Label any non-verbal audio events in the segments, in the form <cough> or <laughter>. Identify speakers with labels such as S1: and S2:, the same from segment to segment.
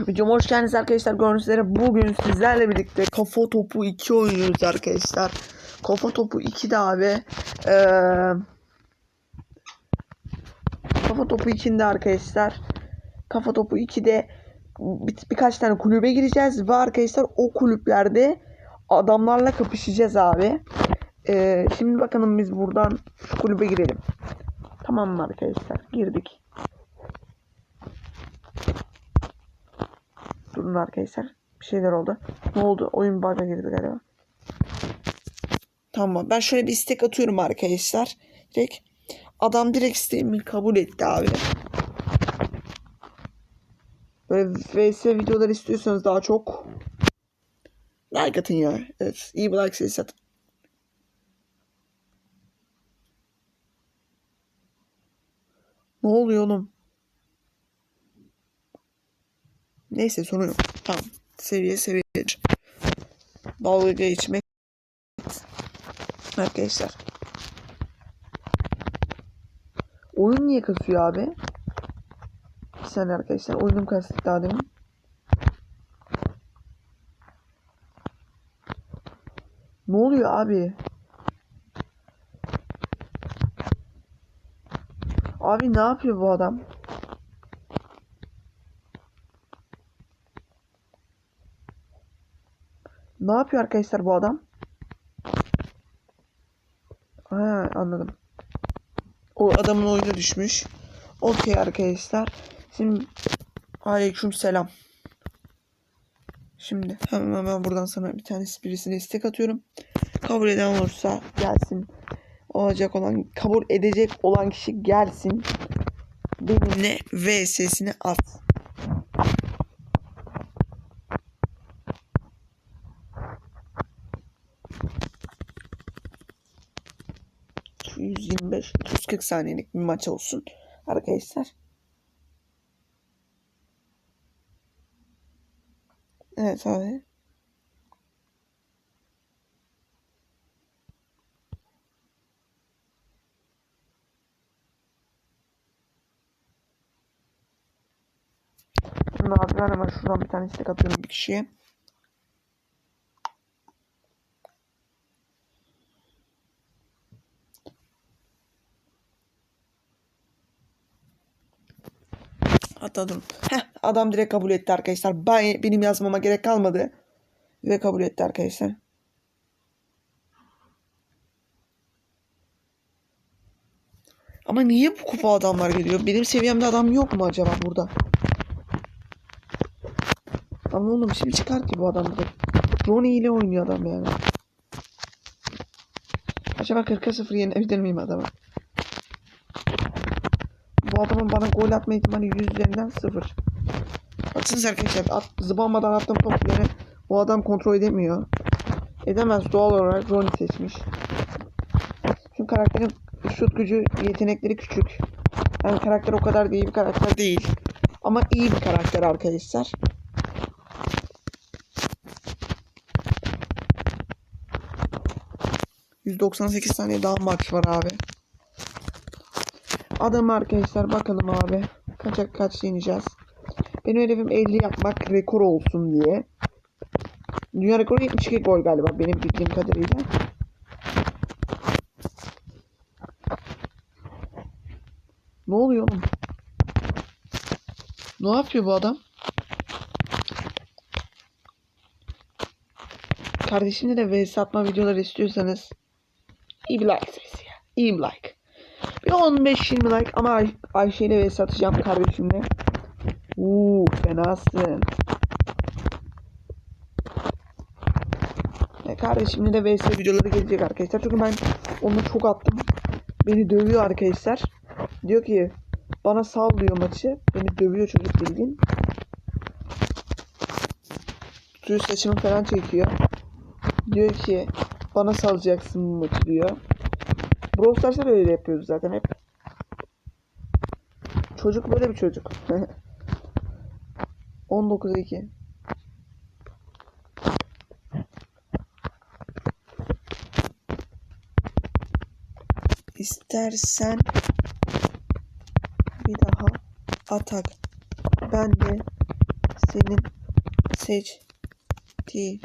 S1: Videoma hoş geldiniz arkadaşlar. Gördüğünüz üzere bugün sizlerle birlikte Kafa Topu 2 oynuyoruz arkadaşlar. Kafa Topu 2'de abi. Eee Kafa Topu 2'de arkadaşlar. Kafa Topu 2'de bir, birkaç tane kulübe gireceğiz ve arkadaşlar o kulüplerde adamlarla kapışacağız abi. Eee, şimdi bakalım biz buradan şu kulübe girelim. Tamam mı arkadaşlar? Girdik. Durun arkadaşlar. Bir şeyler oldu. Ne oldu? Oyun bug'a girdi galiba. Tamam. Ben şöyle bir istek atıyorum arkadaşlar. Direkt. Adam direkt isteğimi kabul etti abi. Böyle vs videolar istiyorsanız daha çok like atın ya. Evet. iyi bir like sayısı atın. Ne oluyor oğlum? Neyse sorun yok. Tamam. Seviye seviye. Dalga geçmek. Arkadaşlar. Oyun niye kasıyor abi? Bir saniye arkadaşlar. Oyunum kastı daha demin. Ne oluyor abi? Abi ne yapıyor bu adam? Ne yapıyor arkadaşlar bu adam? Ha anladım. O adamın oyunu düşmüş. Okey arkadaşlar. Şimdi aleyküm selam. Şimdi hemen hemen buradan sana bir tane birisine istek atıyorum. Kabul eden olursa gelsin. Olacak olan kabul edecek olan kişi gelsin. Benimle VS'sini at. Şu 125 240 saniyelik bir maç olsun arkadaşlar. Evet abi. Şimdi abi ben hemen şuradan bir tane istek atıyorum bir kişiye. Hatta dur. Heh, adam direkt kabul etti arkadaşlar. Ben, benim yazmama gerek kalmadı. Ve kabul etti arkadaşlar. Ama niye bu kupa adamlar geliyor? Benim seviyemde adam yok mu acaba burada? Ama oğlum şimdi çıkar ki bu adam burada. Ronnie ile oynuyor adam yani. Acaba 40'a 0 yenebilir miyim adamı? Bu bana gol atma ihtimali 100 üzerinden 0. Baksanıza arkadaşlar at, zıbamadan attığım topları bu adam kontrol edemiyor. Edemez doğal olarak Ronnie seçmiş. Çünkü karakterin şut gücü yetenekleri küçük. Yani karakter o kadar da iyi bir karakter değil. Ama iyi bir karakter arkadaşlar. ...198 saniye daha maç var abi. Adam arkadaşlar bakalım abi. Kaça kaç yeneceğiz. Benim hedefim 50 yapmak rekor olsun diye. Dünya rekoru 72 gol galiba benim bildiğim kadarıyla. Ne oluyor oğlum? Ne yapıyor bu adam? Kardeşimle de vs atma videoları istiyorsanız iyi bir like sayısı ya. İyi bir like. Bir 15-20 like ama Ay Ayşe ile vs atacağım kardeşimle. Uuu fenasın. E kardeşimle de vs videoları gelecek arkadaşlar. Çünkü ben onu çok attım. Beni dövüyor arkadaşlar. Diyor ki bana sal diyor maçı. Beni dövüyor çocuk bildiğin. Tutuyor saçımı falan çekiyor. Diyor ki bana salacaksın bu maçı diyor. Brawl Stars'ta da öyle yapıyoruz zaten hep. Çocuk böyle bir çocuk. <laughs> 19'a 2. İstersen bir daha atak. Ben de senin seçtiğini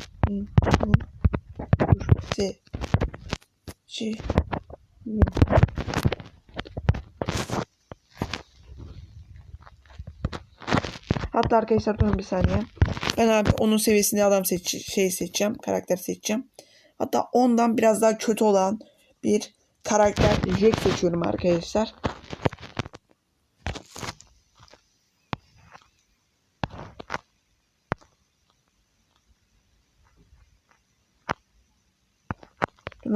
S1: seçi Hatta arkadaşlar durun bir saniye. Ben abi onun seviyesinde adam seç şey seçeceğim. Karakter seçeceğim. Hatta ondan biraz daha kötü olan bir karakter Jack seçiyorum arkadaşlar.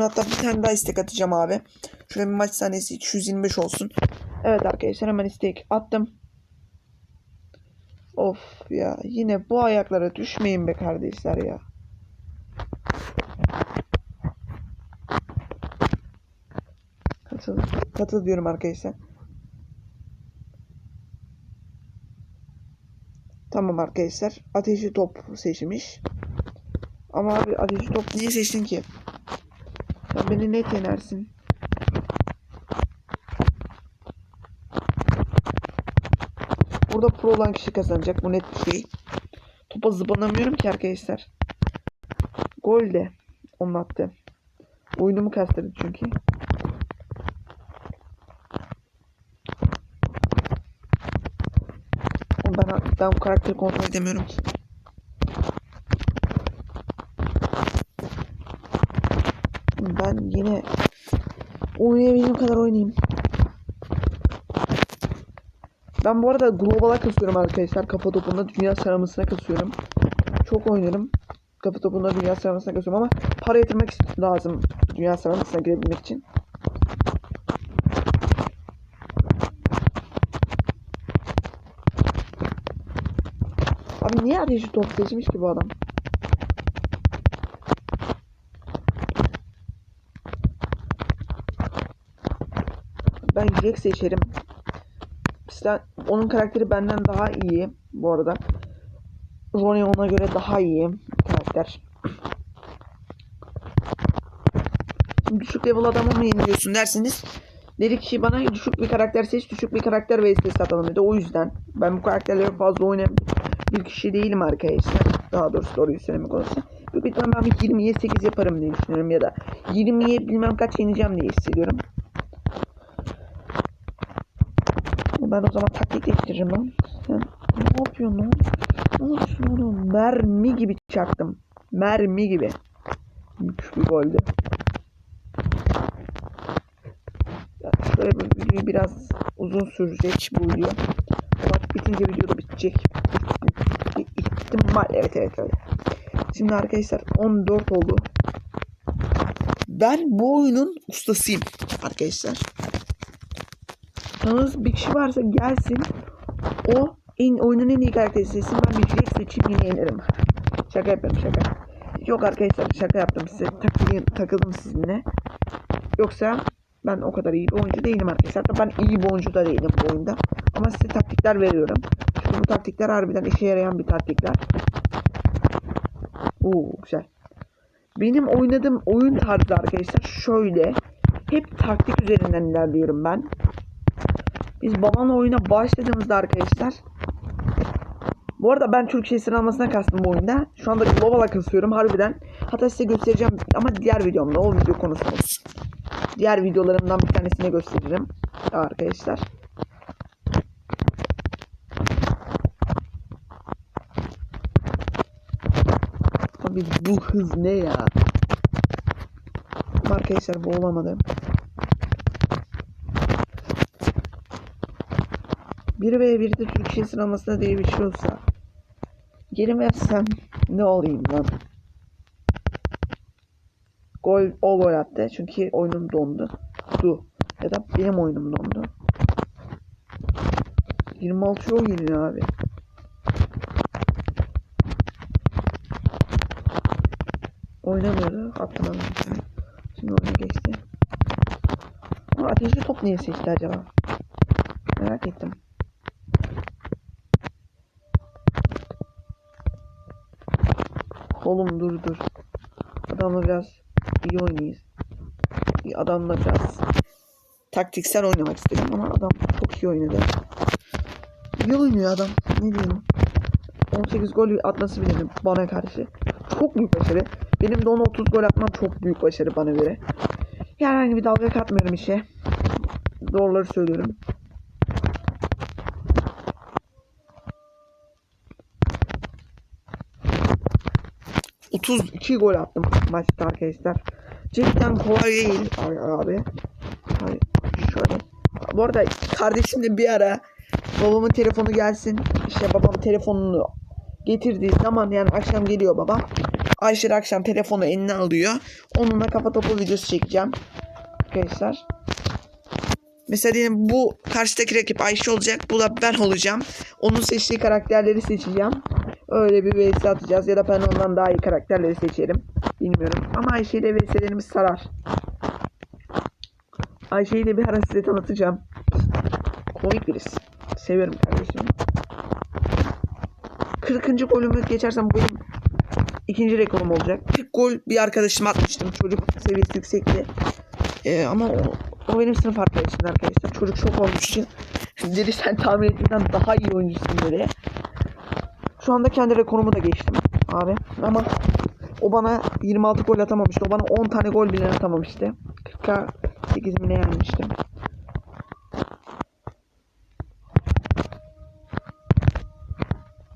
S1: Hatta bir tane daha istek atacağım abi. Şöyle bir maç sahnesi 225 olsun. Evet arkadaşlar hemen istek attım. Of ya yine bu ayaklara düşmeyin be kardeşler ya. Katıl, katıl diyorum arkadaşlar. Tamam arkadaşlar. Ateşi top seçmiş. Ama abi ateşi top niye seçtin ki? Sen beni net yenersin. Burada pro olan kişi kazanacak. Bu net bir şey. Topa zıplanamıyorum ki arkadaşlar. Gol de. Onun attı. Oyunumu kastırdı çünkü. Ben, ben bu karakteri kontrol edemiyorum. Ben yine oynayabildiğim kadar oynayayım. Ben bu arada global'a kasıyorum arkadaşlar. Kafa topunda dünya sıralamasına kasıyorum. Çok oynarım. Kafa topunda dünya sıralamasına kasıyorum ama para yatırmak lazım dünya sıralamasına girebilmek için. Abi niye ateşi top seçmiş ki bu adam? Ben Jack seçerim. Sen, onun karakteri benden daha iyi bu arada. Ronnie ona göre daha iyi karakter. Şimdi düşük level adamı mı yeniliyorsun derseniz dedi ki bana düşük bir karakter seç düşük bir karakter vs atalım dedi. O yüzden ben bu karakterleri fazla oynayan bir kişi değilim arkadaşlar. Daha doğrusu doğruyu söylemek olursa. Büyük ihtimalle ben bir 20'ye 8 yaparım diye düşünüyorum ya da 20'ye bilmem kaç yeneceğim diye hissediyorum. Ben o zaman taktik değiştiririm lan. Sen ne yapıyorsun lan? Ne yapıyorsun? Mermi gibi çaktım. Mermi gibi. Müthiş bir goldü. Şöyle bir video biraz uzun sürecek bu video. Bak bitince video da bitecek. İhtimal. Evet evet öyle. Şimdi arkadaşlar 14 oldu. Ben bu oyunun ustasıyım arkadaşlar. Yalnız bir kişi varsa gelsin. O en, oyunun en iyi karakteri seçsin. Ben bir Jack seçeyim yine yenerim. Şaka yapıyorum şaka. Yok arkadaşlar şaka yaptım size. Takılayım, takıldım sizinle. Yoksa ben o kadar iyi bir oyuncu değilim arkadaşlar. Ben iyi bir oyuncu da değilim bu oyunda. Ama size taktikler veriyorum. Çünkü bu taktikler harbiden işe yarayan bir taktikler. Oo güzel. Benim oynadığım oyun tarzı arkadaşlar şöyle. Hep taktik üzerinden ilerliyorum ben. Biz babamla oyuna başladığımızda arkadaşlar. Bu arada ben Türkçe sıralamasına kastım bu oyunda. Şu anda global'a kasıyorum harbiden. Hatta size göstereceğim ama diğer videomda o video konusu olsun. Diğer videolarımdan bir tanesini gösteririm arkadaşlar. Abi bu hız ne ya? Arkadaşlar bu olamadı. 1 ve 1'de Türkiye sıralamasında diye bir şey olsa girmezsem ne olayım lan? Gol o gol attı çünkü oyunum dondu. Du. Ya da benim oyunum dondu. 26 yol geliyor abi. Oynamıyordu. Geldi. Şimdi oyuna geçti. Ama ateşli top niye seçti acaba? Merak ettim. Oğlum dur dur. Adamla biraz iyi oynayız. Bir adamla biraz taktiksel oynamak istedim ama adam çok iyi oynadı. İyi oynuyor adam. Ne diyeyim? 18 gol atması bile bana karşı. Çok büyük başarı. Benim de ona 30 gol atmam çok büyük başarı bana göre. Yani herhangi bir dalga katmıyorum işe. Doğruları söylüyorum. ...32 gol attım maçta arkadaşlar. Cidden kolay değil abi. Hayır, şöyle. Bu arada kardeşim de bir ara babamın telefonu gelsin. İşte babam telefonunu getirdiği zaman yani akşam geliyor babam. Ayşe akşam telefonu eline alıyor. Onunla kafa topu videosu çekeceğim. Arkadaşlar. Mesela diyelim bu karşıdaki rakip Ayşe olacak. Bu da ben olacağım. Onun seçtiği karakterleri seçeceğim. Öyle bir vs atacağız. Ya da ben ondan daha iyi karakterleri seçerim. Bilmiyorum. Ama Ayşe ile vs'lerimiz sarar. Ayşe'yi de bir ara size tanıtacağım. Komik birisi. Seviyorum kardeşim. 40. golümü geçersem bu benim ikinci rekorum olacak. 40 gol bir arkadaşıma atmıştım. Çocuk seviyesi yüksekti. Ee, ama o, o benim sınıf arkadaşım arkadaşlar. Çocuk şok olmuş için. <laughs> dedi sen tahmin ettiğinden daha iyi oyuncusun dedi. Şu anda kendi rekorumu da geçtim abi. Ama o bana 26 gol atamamıştı. O bana 10 tane gol bile atamamıştı. 40'a 8 mi ne yenmiştim.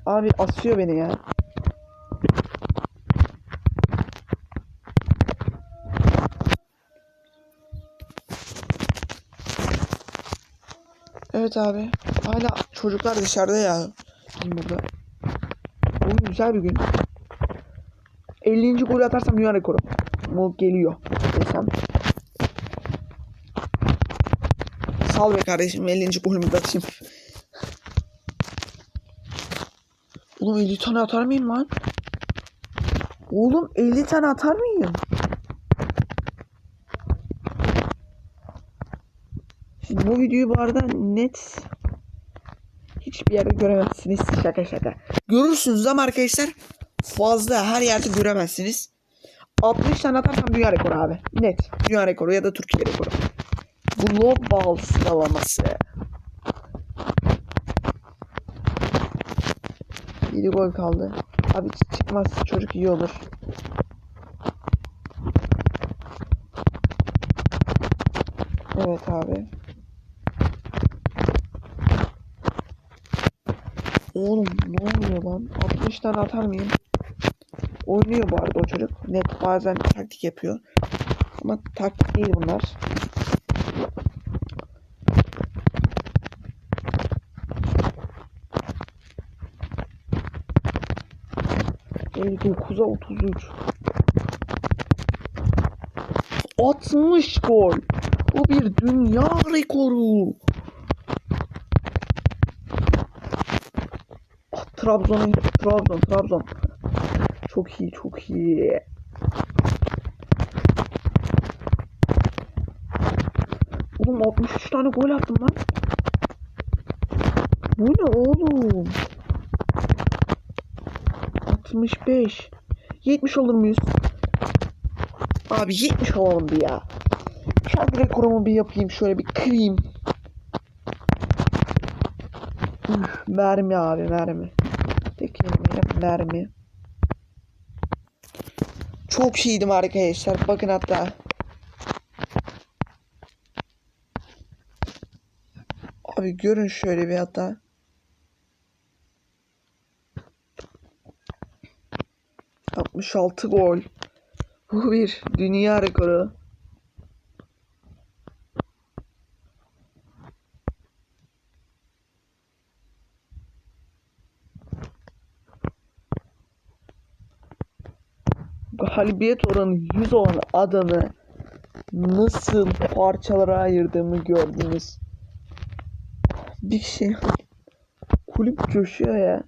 S1: Abi asıyor beni ya. Evet abi. Hala çocuklar dışarıda ya. Bizim burada. Güzel bir gün. 50. gol atarsam dünya rekoru. Bu geliyor desem. Sal be kardeşim 50. golümü de atayım. Oğlum 50 tane atar mıyım lan? Oğlum 50 tane atar mıyım? Şimdi bu videoyu bu arada net hiçbir yerde göremezsiniz. Şaka şaka. Görürsünüz ama arkadaşlar fazla her yerde göremezsiniz. 60 tane atarsam dünya rekoru abi. Net. Dünya rekoru ya da Türkiye rekoru. Global sıralaması. 7 gol kaldı. Abi çıkmaz çocuk iyi olur. Evet abi. Oğlum ne oluyor lan? 60 tane atar mıyım? Oynuyor bu arada o çocuk. Net bazen taktik yapıyor. Ama taktik değil bunlar. Dokuza otuz üç. 60 gol. Bu bir dünya rekoru. Gitti. Trabzon, Trabzon. Çok iyi, çok iyi. Oğlum 63 tane gol attım lan. Bu ne oğlum? 65. 70 olur muyuz? Abi 70 olalım bir ya. Kendi rekorumu bir yapayım. Şöyle bir kırayım. Üf, mermi abi mermi. Tek kelimeyle mermi. Çok iyiydim arkadaşlar. Bakın hatta. Abi görün şöyle bir hatta. Altı gol. Bu bir dünya rekoru. Galibiyet oranı 100 olan nasıl parçalara ayırdığımı gördünüz. Bir şey kulüp coşuyor ya.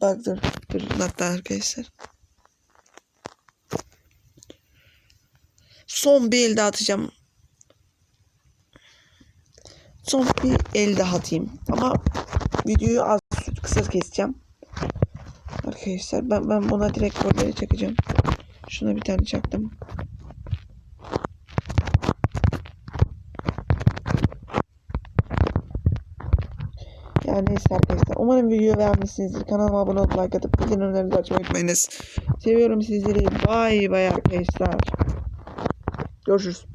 S1: Bak dur. Dur hatta arkadaşlar. Son bir el daha atacağım. Son bir el daha atayım. Ama videoyu az kısa keseceğim. Arkadaşlar ben ben buna direkt golleri çakacağım. Şuna bir tane çaktım. Ya Her neyse arkadaşlar. Umarım videoyu beğenmişsinizdir. Kanalıma abone olup like atıp bildirimlerinizi açmayı unutmayınız. Seviyorum sizleri. Bay bay arkadaşlar. Görüşürüz.